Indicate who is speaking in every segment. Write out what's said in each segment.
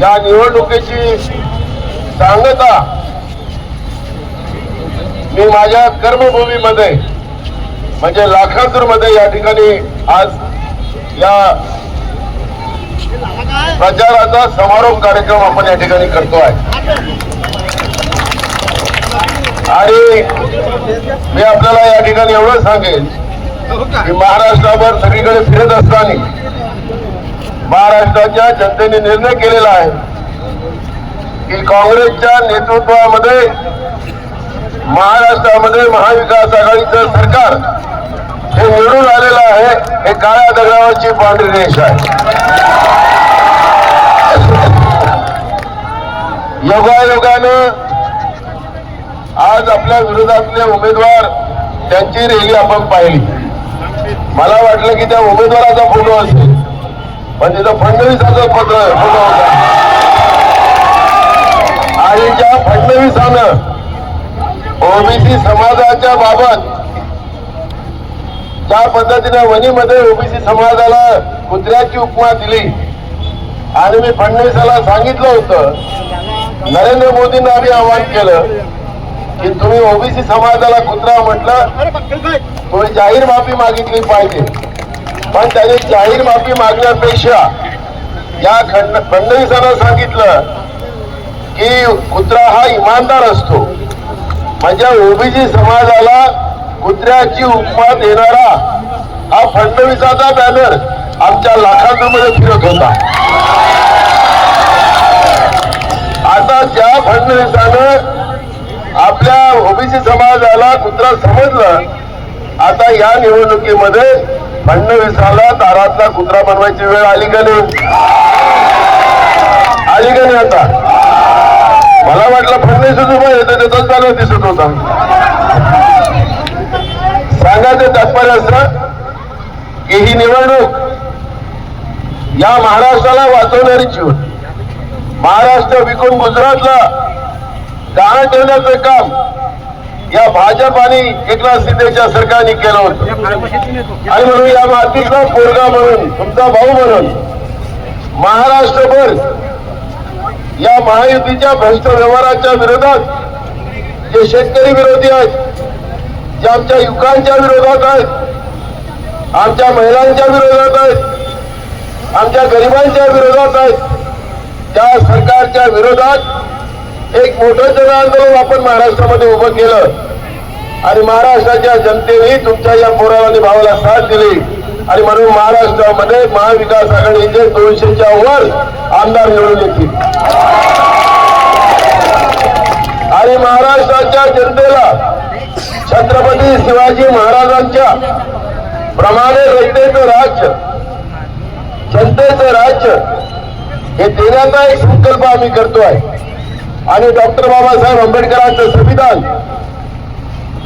Speaker 1: या निवडणुकीची सांगता मी माझ्या कर्मभूमीमध्ये म्हणजे लाखांतूरमध्ये या ठिकाणी आज या प्रचाराचा समारोप कार्यक्रम आपण या ठिकाणी करतो आहे. आणि मी आपल्याला या ठिकाणी एवढं सांगेन की महाराष्ट्रावर सगळीकडे फिरत असताना महाराष्ट्राच्या जनतेने निर्णय केलेला आहे की काँग्रेसच्या नेतृत्वामध्ये महाराष्ट्रामध्ये महाविकास आघाडीचं सरकार हे निवडून आलेलं आहे हे काळ्या दगडावरची पांढरी रेष आहे. योगायोगानं आज आपल्या विरोधातले उमेदवार त्यांची रॅली आपण पाहिली. मला वाटलं की त्या उमेदवाराचा फोटो असेल. पण तिथं फडणवीसाचा पत्र आणि ज्या फडणवीसानं ओबीसी समाजाच्या बाबत ज्या पद्धतीने वणीमध्ये ओबीसी समाजाला कुत्र्याची उपमा दिली. आणि मी फडणवीसाला सांगितलं होतं नरेंद्र मोदींना आम्ही आवाहन केलं की तुम्ही ओबीसी समाजाला कुत्रा म्हटलं थोडी जाहीर माफी मागितली पाहिजे. पण त्याने जाहीर माफी मागण्यापेक्षा या खंड फडणवीसानं सांगितलं की कुत्रा हा इमानदार असतो. म्हणजे ओबीसी समाजाला कुत्र्याची उपमा देणारा हा फडणवीसाचा बॅनर आमच्या लाखांमध्ये फिरत होता. आता ज्या फडणवीसानं आपल्या ओबीसी समाजाला कुत्रा समजलं. आता या निवडणुकीमध्ये फडणवीसाला दारातला कुत्रा बनवायची वेळ आली का नाही? आली का नाही आता? मला वाटलं फडणवीस उभा येतो त्याचाच बॅनर दिसत होता. सांगायचं तात्पर्य असं की ही निवडणूक या महाराष्ट्राला वाचवणारीची होती महाराष्ट्र विकून गुजरातला गहाण ठेवण्याचं काम या भाजप आणि एकनाथ शिंदेच्या सरकारने केलं होतं. आणि म्हणून या मातीचा पोरगा म्हणून तुमचा भाऊ म्हणून महाराष्ट्रभर या महायुतीच्या भ्रष्ट व्यवहाराच्या विरोधात जे शेतकरी विरोधी आहेत जे आमच्या युवकांच्या विरोधात आहेत आमच्या महिलांच्या विरोधात आहेत आमच्या गरिबांच्या विरोधात आहेत त्या सरकारच्या विरोधात एक मोठं जन आंदोलन आपण महाराष्ट्रामध्ये उभं केलं. आणि महाराष्ट्राच्या जनतेने तुमच्या या पोराला भावाला साथ दिली. आणि म्हणून महाराष्ट्रामध्ये महाविकास आघाडीचे दोनशेच्या वर आमदार निवडून येतील. आणि महाराष्ट्राच्या जनतेला छत्रपती शिवाजी महाराजांच्या प्रमाणे रयतेचं राज्य जनतेचं राज्य हे देण्याचा एक संकल्प आम्ही करतो आहे. आणि डॉक्टर बाबासाहेब आंबेडकरांचं संविधान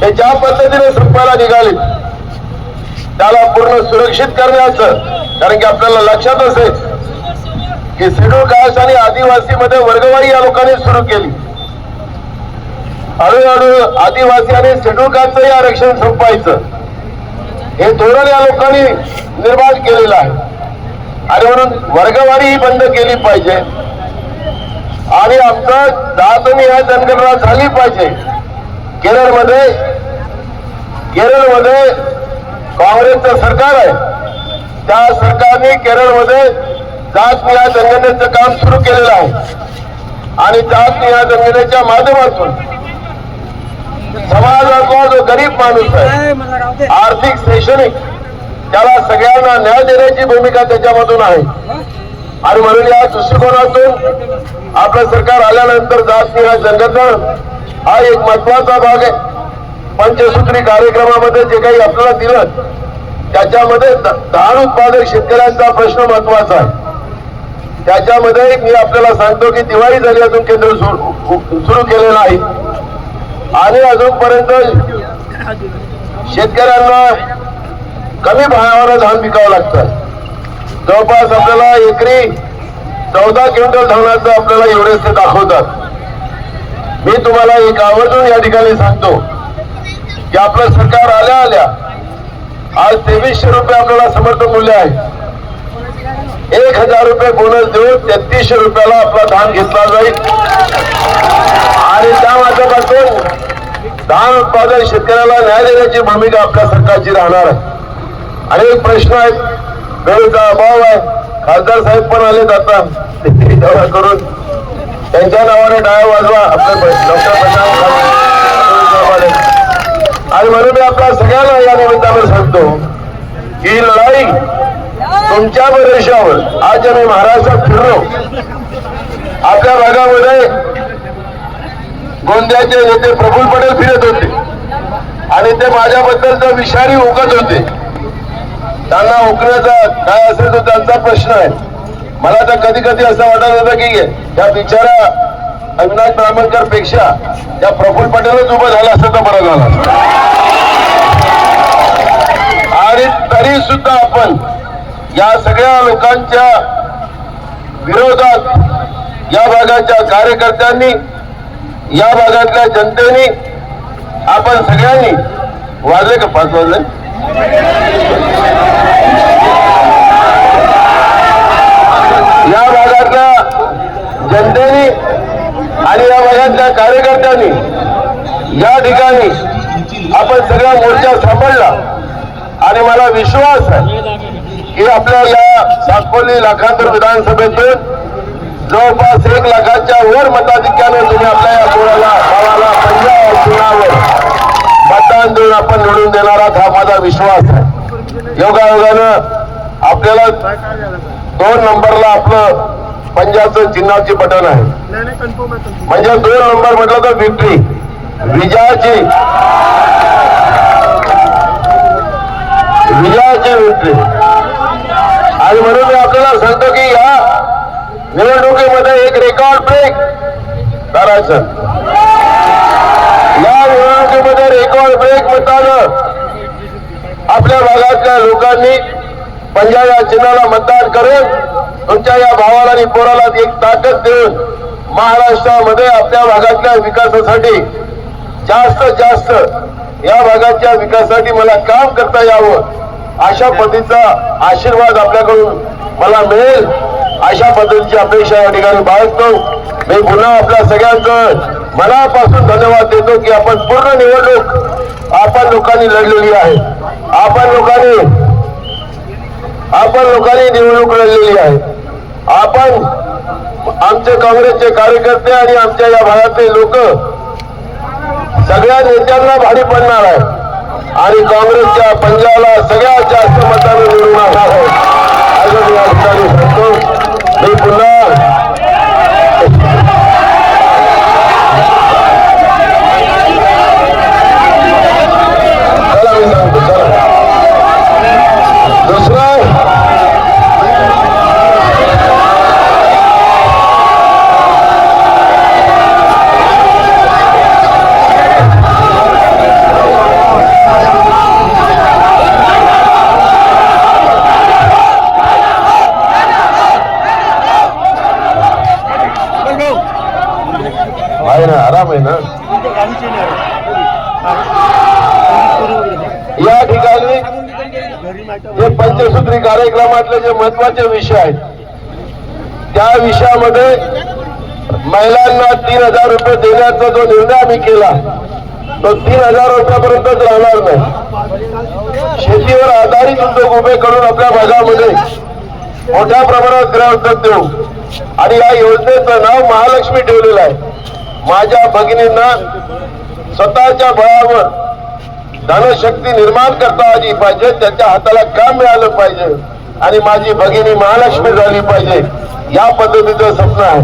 Speaker 1: हे ज्या पद्धतीने संपायला निघाले त्याला पूर्ण सुरक्षित करण्याचं कारण की आपल्याला लक्षात असेल की शेड्यूल कास्ट आणि आदिवासीमध्ये वर्गवारी या लोकांनी सुरू केली. हळूहळू आदिवासी आणि शेड्यूल कास्टचंही आरक्षण संपायचं हे धोरण या लोकांनी निर्माण केलेलं आहे. आणि म्हणून वर्गवारी ही बंद केली पाहिजे. आणि आमचा जात ह्या जनगणना झाली पाहिजे. केरळमध्ये केरळमध्ये काँग्रेसचं सरकार आहे. त्या सरकारने केरळमध्ये जात निहा जनगणनेचं काम सुरू केलेलं आहे. आणि जात निहा जनगणनेच्या माध्यमातून समाजातला जो गरीब माणूस आहे आर्थिक शैक्षणिक त्याला सगळ्यांना न्याय देण्याची भूमिका त्याच्यामधून आहे. आणि म्हणून या दृष्टिकोनातून आपलं सरकार आल्यानंतर जात निहाय हा एक महत्त्वाचा भाग आहे. पंचसूत्री कार्यक्रमामध्ये जे काही आपल्याला दिलं त्याच्यामध्ये धान उत्पादक शेतकऱ्यांचा प्रश्न महत्त्वाचा आहे. त्याच्यामध्ये मी आपल्याला सांगतो की दिवाळी झाली अजून केंद्र सुरू केलेलं आहे आणि अजूनपर्यंत शेतकऱ्यांना कमी भावानं धान विकावं लागतं. जवळपास आपल्याला एकरी चौदा क्विंटल धानाचं आपल्याला एवढेच ते दाखवतात. मी तुम्हाला एक आवर्जून या ठिकाणी सांगतो की आपलं सरकार आल्या आल्या आज तेवीसशे रुपये आपल्याला समर्थ मूल्य आहे. एक हजार रुपये बोनस देऊन तेहतीसशे रुपयाला आपला धान घेतला जाईल. आणि त्या माध्यमातून धान उत्पादन शेतकऱ्याला न्याय देण्याची भूमिका आपल्या सरकारची राहणार आहे. अनेक प्रश्न आहेत वेळेचा अभाव आहे. खासदार साहेब पण आले आता. करून त्यांच्या नावाने डाया वाजवा. आपले डॉक्टर प्रशांत आणि म्हणून मी आपल्या सगळ्यांना या निमित्तानं सांगतो ही लढाई तुमच्या प्रदेशावर आज आम्ही महाराष्ट्रात फिरलो. आपल्या भागामध्ये गोंदियाचे नेते प्रफुल पटेल फिरत होते. आणि ते माझ्याबद्दलचा विषारी उकत होते. त्यांना उकण्याचा काय असेल तो त्यांचा प्रश्न आहे. मला तर कधी कधी असं वाटत होतं की या बिचारा अविनाश ब्राह्मणकरपेक्षा या प्रफुल्ल पटेलच उभं झालं असं तर बरं झालं आणि तरी सुद्धा आपण या सगळ्या लोकांच्या विरोधात या भागाच्या कार्यकर्त्यांनी या भागातल्या जनतेने आपण सगळ्यांनी वाजले का पाच वाजले? या भागातल्या जनतेने आणि या भागातल्या कार्यकर्त्यांनी या ठिकाणी आपण सगळा मोर्चा सांभाळला. आणि मला विश्वास आहे की आपल्या या सातपोली लाखांतर विधानसभेतून जवळपास एक लाखाच्या वर मताधिक्याने तुम्ही आपल्या या पोराला गावाला पंजाब चुनावर मतदान देऊन आपण निवडून देणार आहात हा माझा विश्वास आहे. योगायोगानं आपल्याला दोन नंबरला आपलं पंजाबचं चिन्हाची बटन आहे. म्हणजे दोन नंबर म्हटलं तर विक्ट्री विजयाची विजयाची विक्ट्री आणि म्हणून मी आपल्याला सांगतो की या निवडणुकीमध्ये एक रेकॉर्ड ब्रेक करायचं. या निवडणुकीमध्ये रेकॉर्ड ब्रेक मतानं आपल्या भागातल्या लोकांनी पंजाब या चिन्हाला मतदान करून तुमच्या या भावाला आणि पोराला एक ताकद देऊन महाराष्ट्रामध्ये आपल्या भागातल्या विकासासाठी जास्त जास्त या भागाच्या विकासासाठी मला काम करता यावं. अशा पद्धतीचा आशीर्वाद आपल्याकडून मला मिळेल. अशा पद्धतीची अपेक्षा या ठिकाणी बाळगतो. मी पुन्हा आपल्या सगळ्यांचं मनापासून धन्यवाद देतो की आपण पूर्ण निवडणूक आपण लोकांनी लढलेली आहे. आपण लोकांनी आपण लोकांनी निवडणूक लढलेली आहे. आपण आमचे काँग्रेसचे कार्यकर्ते आणि आमच्या या भागातले लोक सगळ्या नेत्यांना भारी पडणार आहे. आणि काँग्रेसच्या पंजाबला सगळ्यात जास्त मताने निवडून आणणार आहे. असं मी या ठिकाणी सांगतो मी पुन्हा चला मी सांगतो चला दुसरं आहे ना आराम आहे ना या ठिकाणी जे पंचसूत्री कार्यक्रमातले जे महत्त्वाचे विषय आहेत त्या विषयामध्ये महिलांना तीन हजार रुपये देण्याचा जो निर्णय आम्ही केला तो तीन हजार रुपयापर्यंतच राहणार नाही. शेतीवर आधारित उद्योग उभे करून आपल्या भागामध्ये मोठ्या प्रमाणात गृहउद्योग हो. देऊ आणि या योजनेचं नाव महालक्ष्मी ठेवलेलं आहे. माझ्या भगिनींना स्वतःच्या बळावर धनशक्ती निर्माण करता आली पाहिजे त्याच्या हाताला काम मिळालं पाहिजे आणि माझी भगिनी महालक्ष्मी झाली पाहिजे. या पद्धतीचं स्वप्न आहे.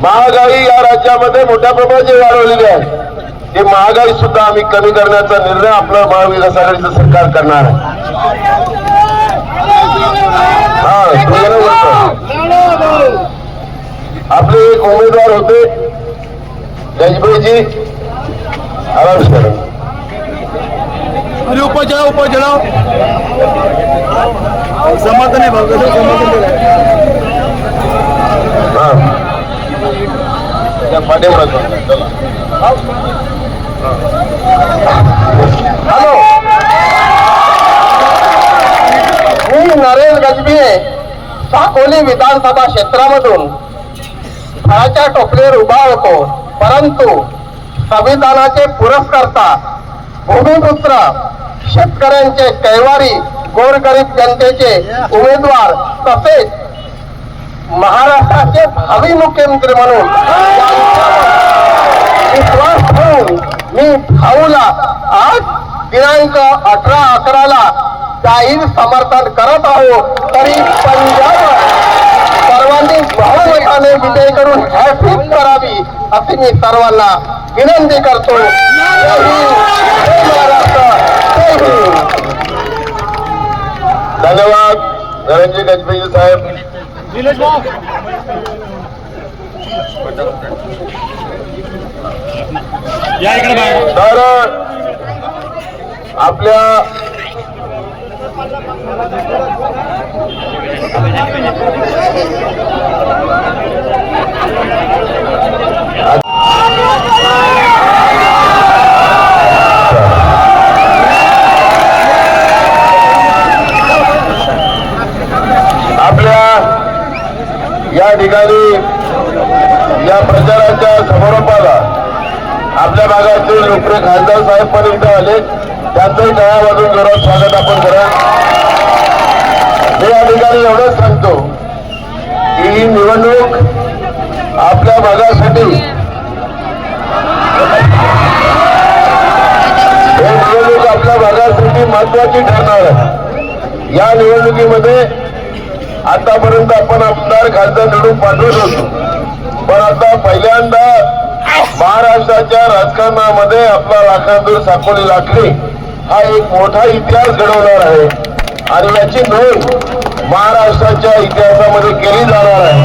Speaker 1: महागाई या राज्यामध्ये मोठ्या प्रमाणाची वाढवलेली आहे. ती महागाई सुद्धा आम्ही कमी करण्याचा निर्णय आपलं महाविकास आघाडीचं सरकार करणार आहे. हा आपले एक उमेदवार होते जजबाईजी आराम करा।
Speaker 2: अरे ऊपर चढ़ाओ ऊपर चढ़ाओ। समर्थन है भाव समर्थन
Speaker 1: हा। त्या पाठीमागं चला. हॅलो। मी नरेश गजबी
Speaker 3: साकोली विधानसभा क्षेत्रामधून फळाच्या टोपलीवर उभा होतो परंतु संविधानाचे पुरस्कर्ता भूमिपुत्र शेतकऱ्यांचे कैवारी गोरगरीब जनतेचे उमेदवार तसेच महाराष्ट्राचे भावी मुख्यमंत्री म्हणून विश्वास ठेवून मी भाऊला आज दिनांक अठरा अकराला जाहीर समर्थन करत आहोत तरी पंजाब सर्वांनी बहुमताने विजय करून हॅट्रिक करावी अशी मी सर्वांना विनंती करतो.
Speaker 1: धन्यवाद धनंजय गजबेजी साहेब. तर आपल्या या ठिकाणी या प्रचाराच्या समारोपाला आपल्या भागातील लोकप्रिय खासदार साहेब पण आले. त्यांचंही नया वाजून जोरात स्वागत आपण करा मी या ठिकाणी एवढंच सांगतो की ही निवडणूक आपल्या भागासाठी निवडणूक आपल्या भागासाठी महत्वाची ठरणार आहे. या निवडणुकीमध्ये आतापर्यंत आपण आमदार खासदार निवडून पाठवत होतो. पण आता पहिल्यांदा महाराष्ट्राच्या राजकारणामध्ये आपला लाखांदूर साकोली लाखणी हा एक मोठा इतिहास घडवणार आहे. आणि याची नोंद महाराष्ट्राच्या इतिहासामध्ये केली जाणार आहे.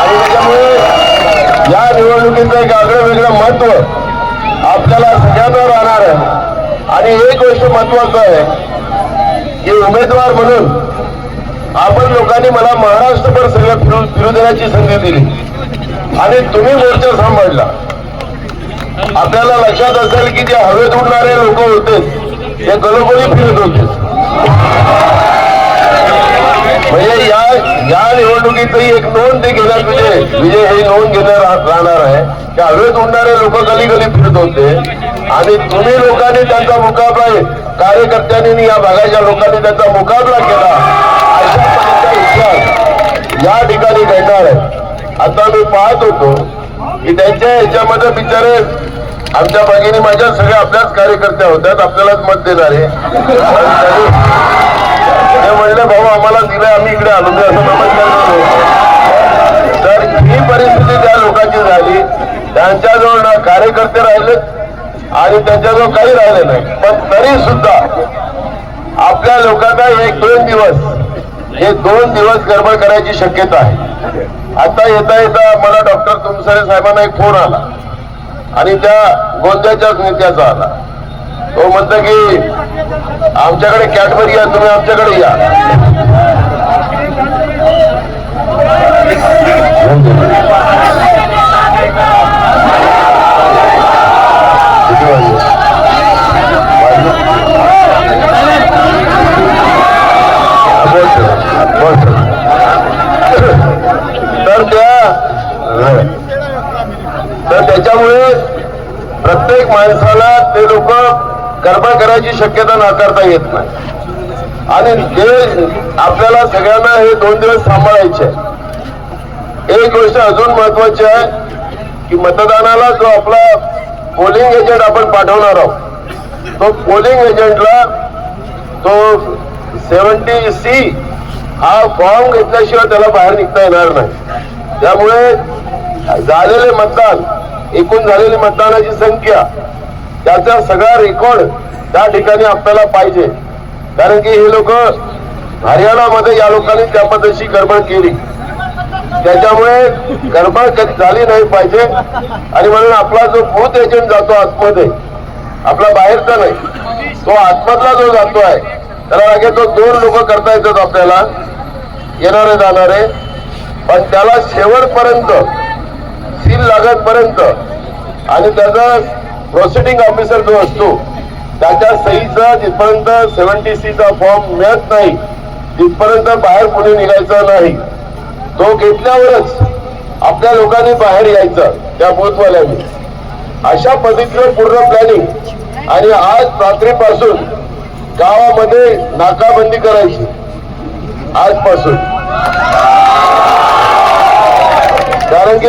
Speaker 1: आणि त्याच्यामुळे या निवडणुकीचं एक आगळं वेगळं महत्त्व आपल्याला सगळ्यांना राहणार आहे. आणि एक गोष्ट महत्वाचं आहे की उमेदवार म्हणून आपण लोकांनी मला महाराष्ट्रभर सगळं फिरून फिरू देण्याची संधी दिली. आणि तुम्ही मोर्चा सांभाळला. आपल्याला लक्षात असेल की जे हवेत उडणारे लोक होते ते गलोगोली फिरत होते म्हणजे या या निवडणुकीतही एक नोंद ते घेण्यात विजय विजय हे नोंद घेणं रा- राहणार आहे की हवेत उडणारे लोक गली गली फिरत होते आणि तुम्ही लोकांनी त्यांचा मुकाबला कार्यकर्त्यांनी या भागाच्या लोकांनी त्यांचा मुकाबला केला अशा इतिहास या ठिकाणी घडणार आहे आता मी पाहत होतो की त्यांच्या ह्याच्यामध्ये बिचारे आमच्या भगिनी माझ्या सगळ्या आपल्याच कार्यकर्त्या होत्यात आपल्यालाच मत देणारे. ते म्हणले भाऊ आम्हाला दिलं आम्ही इकडे आलो. असं नमस्कार तर ही परिस्थिती त्या लोकांची झाली. त्यांच्याजवळ ना कार्यकर्ते राहिले आणि त्यांच्याजवळ काही राहिले नाही. पण तरी सुद्धा आपल्या लोकांना एक दोन दिवस हे दोन दिवस गडबड करायची शक्यता आहे. आता येता येता मला डॉक्टर तुमसरे साहेबांना एक फोन आला. आणि त्या गोंद्याच्याच नेत्याचा आला. तो म्हणतो की आमच्याकडे कॅडबरी या तुम्ही आमच्याकडे या. तर त्या तर त्याच्यामुळे प्रत्येक माणसाला ते लोक गरबा करायची शक्यता नाकारता येत नाही आणि जे आपल्याला सगळ्यांना हे दोन दिवस सांभाळायचे आहे. एक गोष्ट अजून महत्वाची आहे की मतदानाला जो आपला पोलिंग एजंट आपण पाठवणार आहोत तो पोलिंग एजंटला तो सेवन्टी सी हा फॉर्म घेतल्याशिवाय त्याला बाहेर निघता येणार नाही त्यामुळे झालेले मतदान एकूण झालेली मतदानाची संख्या त्याचा सगळा रेकॉर्ड त्या ठिकाणी आपल्याला पाहिजे. कारण की हे लोक हरियाणामध्ये या लोकांनी त्या पद्धतीची गडबड केली. त्याच्यामुळे गडबड कधी झाली नाही पाहिजे. आणि म्हणून आपला जो बूथ एजंट जातो आतमध्ये आपला बाहेरचा नाही तो आतमधला जो जातो आहे त्याला लागेल तो दोन लोक करता येतात आपल्याला. येणारे जाणारे पण त्याला शेवटपर्यंत सील लागतपर्यंत आणि त्याचा प्रोसिडिंग ऑफिसर जो असतो त्याच्या सहीचा जिथपर्यंत सेव्हन्टी सीचा फॉर्म मिळत नाही तिथपर्यंत बाहेर पुढे निघायचं नाही. तो घेतल्यावरच आपल्या लोकांनी बाहेर यायचं त्या बूथवाल्यांनी. अशा पद्धतीचं पूर्ण प्लॅनिंग आणि आज रात्रीपासून गावामध्ये नाकाबंदी करायची. आजपासून. कारण की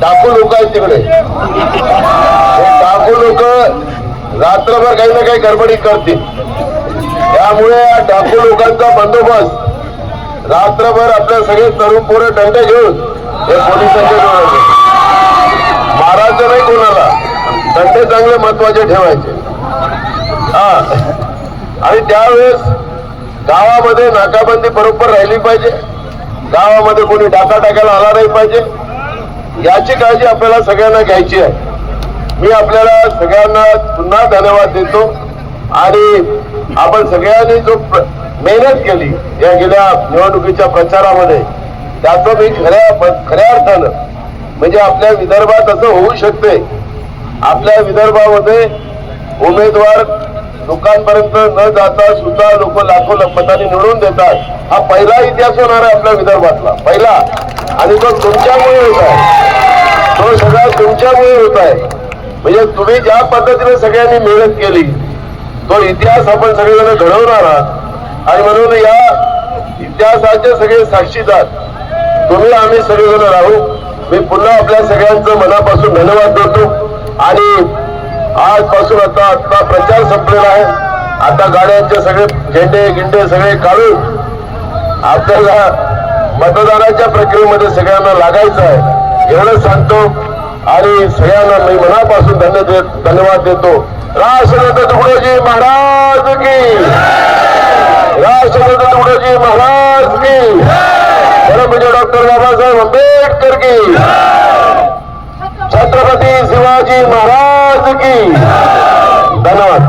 Speaker 1: डाकू लोक आहेत तिकडे. डाकू लोक रात्रभर काही ना काही गडबडी करतील. त्यामुळे या डाकू लोकांचा बंदोबस्त रात्रभर आपल्या सगळे तरुण पोरं दंड घेऊन हे पोलिसांच्या डोळ्याचे मारायचं नाही कोणाला. दंडे चांगले महत्त्वाचे ठेवायचे. हा. आणि त्यावेळेस गावामध्ये नाकाबंदी बरोबर राहिली पाहिजे. गावामध्ये कोणी डाका टाकायला आला नाही पाहिजे. याची काळजी आपल्याला सगळ्यांना घ्यायची आहे. मी आपल्याला सगळ्यांना पुन्हा धन्यवाद देतो. आणि आपण सगळ्यांनी जो प्र- मेहनत केली या गेल्या निवडणुकीच्या प्रचारामध्ये त्याचं मी खऱ्या खऱ्या अर्थानं म्हणजे आपल्या विदर्भात असं होऊ शकते आपल्या विदर्भामध्ये उमेदवार लोकांपर्यंत न जाता सुद्धा लोक लाखो मतांनी निवडून देतात. हा पहिला इतिहास होणार आहे आपल्या विदर्भातला. पहिला. आणि तो तुमच्यामुळे होत आहे. तो सगळा तुमच्यामुळे होत आहे. म्हणजे तुम्ही ज्या पद्धतीने सगळ्यांनी मेहनत केली तो इतिहास आपण सगळेजण घडवणार आहात. आणि म्हणून या इतिहासाचे सगळे साक्षीदार तुम्ही आम्ही सगळेजण राहू. मी पुन्हा आपल्या सगळ्यांचं मनापासून धन्यवाद देतो आणि आजपासून आता आता प्रचार संपलेला आहे. आता गाड्यांचे सगळे झेंडे गिंडे सगळे काढून आपल्याला मतदानाच्या प्रक्रियेमध्ये सगळ्यांना लागायचं आहे. एवढं सांगतो आणि सगळ्यांना मी मनापासून धन्य दे- धन्यवाद देतो. राष्ट्रपती तुकडोजी महाराज की राष्ट्रपती तुकडोजी महाराज की परमपूज्य म्हणजे डॉक्टर बाबासाहेब आंबेडकर की छत्रपती शिवाजी महाराज की. धन्यवाद.